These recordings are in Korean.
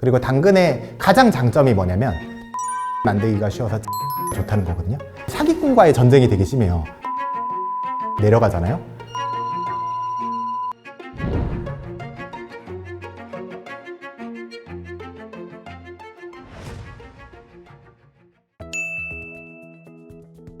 그리고 당근의 가장 장점이 뭐냐면 만들기가 쉬워서 좋다는 거거든요. 사기꾼과의 전쟁이 되게 심해요. 내려가잖아요.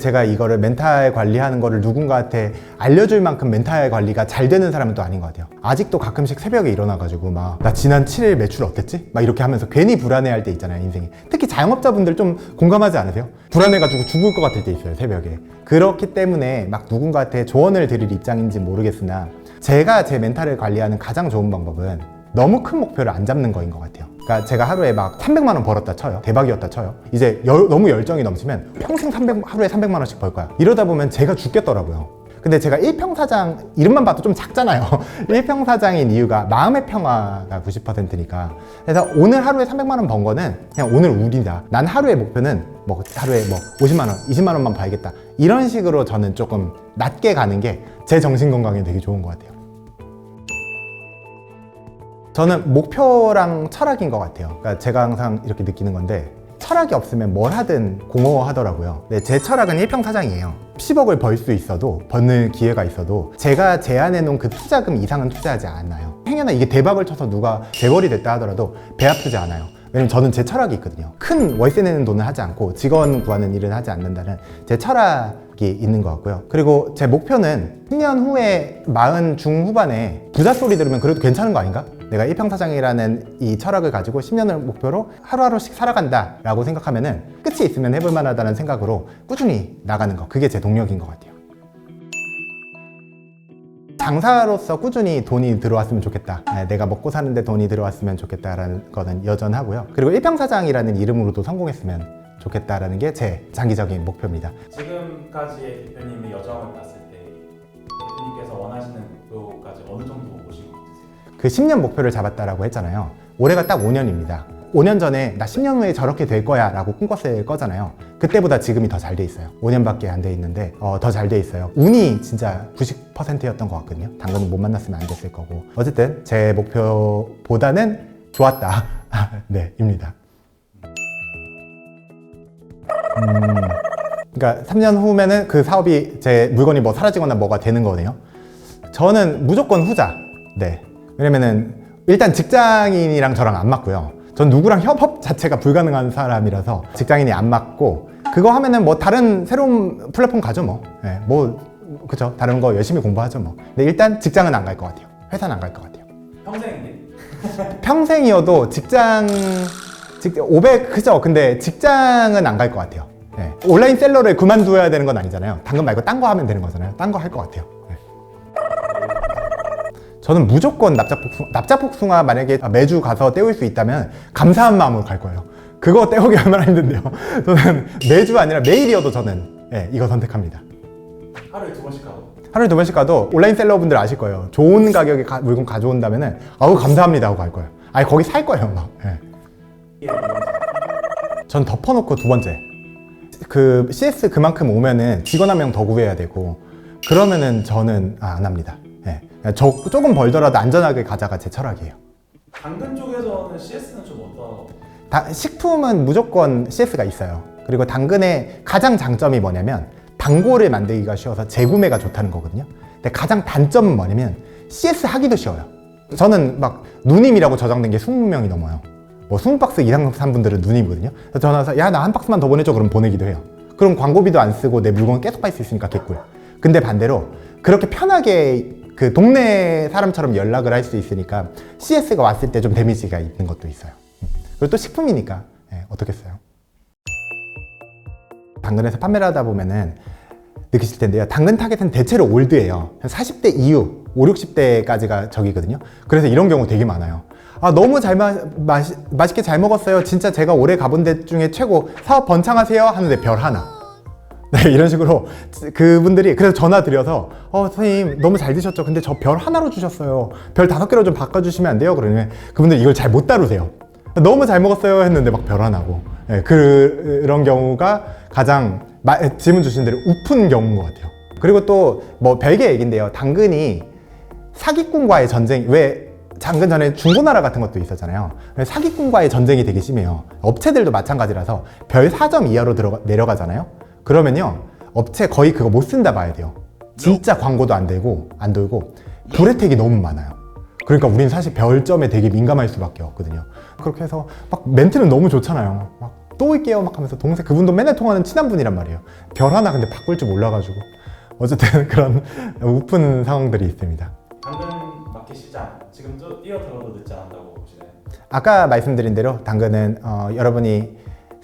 제가 이거를 멘탈 관리하는 거를 누군가한테 알려줄 만큼 멘탈 관리가 잘 되는 사람은 또 아닌 것 같아요. 아직도 가끔씩 새벽에 일어나가지고 막 나 지난 7일 매출 어땠지? 막 이렇게 하면서 괜히 불안해할 때 있잖아요, 인생에. 특히 자영업자분들 좀 공감하지 않으세요? 불안해가지고 죽을 것 같을 때 있어요, 새벽에. 그렇기 때문에 막 누군가한테 조언을 드릴 입장인지 모르겠으나 제가 제 멘탈을 관리하는 가장 좋은 방법은 너무 큰 목표를 안 잡는 거인 것 같아요. 그러니까 제가 하루에 막 300만 원 벌었다 쳐요. 대박이었다 쳐요. 이제 열- 너무 열정이 넘치면 평생 300, 하루에 300만 원씩 벌 거야. 이러다 보면 제가 죽겠더라고요. 근데 제가 1평 사장 이름만 봐도 좀 작잖아요. 1평 사장인 이유가 마음의 평화가 90%니까. 그래서 오늘 하루에 300만 원 번 거는 그냥 오늘 우리다. 난 하루의 목표는 뭐 하루에 뭐 50만 원, 20만 원만 봐야겠다. 이런 식으로 저는 조금 낮게 가는 게 제 정신 건강에 되게 좋은 것 같아요. 저는 목표랑 철학인 것 같아요. 그러니까 제가 항상 이렇게 느끼는 건데 철학이 없으면 뭘 하든 공허하더라고요. 네, 제 철학은 일평사장이에요. 10억을 벌 수 있어도 버는 기회가 있어도 제가 제안해 놓은 그 투자금 이상은 투자하지 않아요. 행여나 이게 대박을 쳐서 누가 재벌이 됐다 하더라도 배 아프지 않아요. 왜냐면 저는 제 철학이 있거든요. 큰 월세 내는 돈을 하지 않고 직원 구하는 일을 하지 않는다는 제 철학이 있는 것 같고요. 그리고 제 목표는 10년 후에 40 중후반에 부자 소리 들으면 그래도 괜찮은 거 아닌가? 내가 일평사장이라는 이 철학을 가지고 10년을 목표로 하루하루씩 살아간다 라고 생각하면은 끝이 있으면 해볼 만하다는 생각으로 꾸준히 나가는 거 그게 제 동력인 것 같아요. 장사로서 꾸준히 돈이 들어왔으면 좋겠다. 네, 내가 먹고 사는데 돈이 들어왔으면 좋겠다라는 거는 여전하고요. 그리고 일평사장이라는 이름으로도 성공했으면 좋겠다라는 게 제 장기적인 목표입니다. 지금까지의 대표님의 여정을 봤을 때 대표님께서 원하시는 목표까지 어느 정도 같으세요? 그 10년 목표를 잡았다라고 했잖아요. 올해가 딱 5년입니다. 5년 전에 나 10년 후에 저렇게 될 거야 라고 꿈꿨을 거잖아요. 그때보다 지금이 더 잘 돼 있어요. 5년밖에 안 돼 있는데 더잘 돼 있어요. 운이 진짜 90%였던 것 같거든요. 당근은 못 만났으면 안 됐을 거고. 어쨌든 제 목표보다는 좋았다. 네, 입니다. 음, 그러니까 3년 후면은 그 사업이 제 물건이 뭐 사라지거나 뭐가 되는 거네요. 저는 무조건 후자. 네. 왜냐면은 일단 직장인이랑 저랑 안 맞고요. 전 누구랑 협업 자체가 불가능한 사람이라서 직장인이 안 맞고 그거 하면은 뭐 다른 새로운 플랫폼 가죠 뭐. 네, 뭐 그죠. 다른 거 열심히 공부하죠 뭐. 근데 일단 직장은 안 갈 것 같아요. 회사는 안 갈 것 같아요. 평생인데? 평생이어도 직장 직 500 그죠. 근데 직장은 안 갈 것 같아요. 네. 온라인 셀러를 그만둬야 되는 건 아니잖아요. 당근 말고 딴 거 하면 되는 거잖아요. 딴 거 할 것 같아요. 네. 저는 무조건 납작복숭, 납작복숭아 만약에 매주 가서 때울 수 있다면 감사한 마음으로 갈 거예요. 그거 때우기 얼마나 힘든데요. 저는 매주 아니라 매일이어도 저는 예, 이거 선택합니다. 하루에 두 번씩 가고 하루에 두 번씩 가도 온라인 셀러분들 아실 거예요. 좋은 가격에 가- 물건 가져온다면은 아우 감사합니다 하고 갈 거예요. 아니 거기 살 거예요 막. 예. 전 덮어놓고 두 번째. 그 CS 그만큼 오면은 직원 한 명 더 구해야 되고 그러면은 저는 아, 안 합니다. 예. 그냥 저 조금 벌더라도 안전하게 가자가 제 철학이에요. 당근 쪽에서는 CS는 좀 어떤 다- 식품은 무조건 CS가 있어요. 그리고 당근의 가장 장점이 뭐냐면 단골을 만들기가 쉬워서 재구매가 좋다는 거거든요. 근데 가장 단점은 뭐냐면 CS 하기도 쉬워요. 저는 막 누님이라고 저장된 게 20명이 넘어요. 뭐 20박스 이상 산 분들은 누님이거든요. 그래서 전화 와서 야 나 한 박스만 더 보내줘 그럼 보내기도 해요. 그럼 광고비도 안 쓰고 내 물건 계속 팔 수 있으니까 개꿀. 근데 반대로 그렇게 편하게 그 동네 사람처럼 연락을 할 수 있으니까 CS가 왔을 때 좀 데미지가 있는 것도 있어요. 그리고 또 식품이니까 예, 어떻겠어요? 당근에서 판매를 하다 보면은 느끼실 텐데요. 당근 타겟은 대체로 올드예요. 한 40대 이후, 5, 60대까지가 적이거든요. 그래서 이런 경우 되게 많아요. 아, 너무 잘 마, 맛 맛있게 잘 먹었어요. 진짜 제가 올해 가본 데 중에 최고 사업 번창하세요. 하는데 별 하나. 네, 이런 식으로 그분들이 그래서 전화 드려서 어, 선생님 너무 잘 드셨죠? 근데 저 별 하나로 주셨어요. 별 다섯 개로 좀 바꿔주시면 안 돼요? 그러면 그분들 이걸 잘 못 다루세요. 너무 잘 먹었어요 했는데 막 별 하나고 네, 그 런 경우가 가장 마- 질문 주신 대로 우픈 경우인 것 같아요. 그리고 또 뭐 별개 얘기인데요. 당근이 사기꾼과의 전쟁 왜 장근 전에 중고나라 같은 것도 있었잖아요. 사기꾼과의 전쟁이 되게 심해요. 업체들도 마찬가지라서 별 4점 이하로 들어가, 내려가잖아요. 그러면요, 업체 거의 그거 못 쓴다 봐야 돼요. 진짜 광고도 안 되고, 안 돌고, 불혜택이 너무 많아요. 그러니까 우리는 사실 별점에 되게 민감할 수밖에 없거든요. 그렇게 해서 막 멘트는 너무 좋잖아요. 막또 올게요 막 하면서 동생 그분도 맨날 통하는 친한 분이란 말이에요. 별 하나 근데 바꿀 줄 몰라가지고 어쨌든 그런 우픈 상황들이 있습니다. 당근 마켓 시장 지금도 뛰어들어도 늦지 않았다고 보시나요? 아까 말씀드린 대로 당근은 어, 여러분이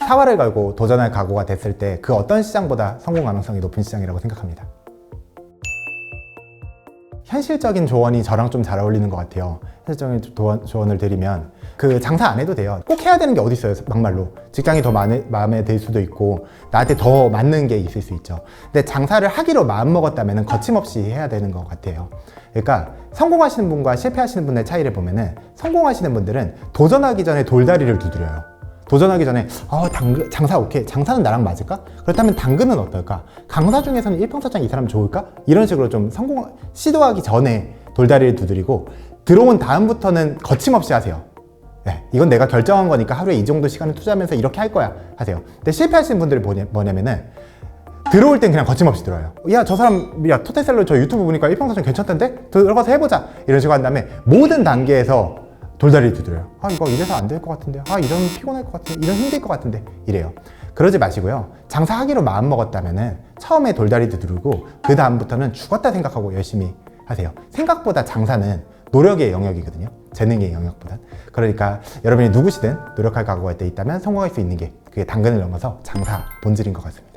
사활을 걸고 도전할 각오가 됐을 때 그 어떤 시장보다 성공 가능성이 높은 시장이라고 생각합니다. 현실적인 조언이 저랑 좀 잘 어울리는 것 같아요. 현실적인 조언, 조언을 드리면 그 장사 안 해도 돼요. 꼭 해야 되는 게 어디 있어요, 막말로. 직장이 더 마음에, 마음에 들 수도 있고 나한테 더 맞는 게 있을 수 있죠. 근데 장사를 하기로 마음 먹었다면 거침없이 해야 되는 것 같아요. 그러니까 성공하시는 분과 실패하시는 분의 차이를 보면은 성공하시는 분들은 도전하기 전에 돌다리를 두드려요. 도전하기 전에 어, 당근, 장사 오케이 장사는 나랑 맞을까? 그렇다면 당근은 어떨까? 강사 중에서는 일평사장 이 사람 좋을까? 이런 식으로 좀 성공 시도하기 전에 돌다리를 두드리고 들어온 다음부터는 거침없이 하세요. 네, 이건 내가 결정한 거니까 하루에 이 정도 시간을 투자하면서 이렇게 할 거야 하세요. 근데 실패하시는 분들이 뭐냐, 뭐냐면은 들어올 땐 그냥 거침없이 들어요. 야, 저 사람, 야, 토테셀러 저 유튜브 보니까 일평사정 괜찮던데? 들어가서 해보자. 이런 식으로 한 다음에 모든 단계에서 돌다리를 두드려요. 아, 이거 이래서 안 될 것 같은데. 아, 이런 피곤할 것 같은데. 이런 힘들 것 같은데. 이래요. 그러지 마시고요. 장사하기로 마음 먹었다면은 처음에 돌다리 두드리고 그 다음부터는 죽었다 생각하고 열심히 하세요. 생각보다 장사는 노력의 영역이거든요. 재능의 영역보단. 그러니까 여러분이 누구시든 노력할 각오가 때 있다면 성공할 수 있는 게 그게 당근을 넘어서 장사 본질인 것 같습니다.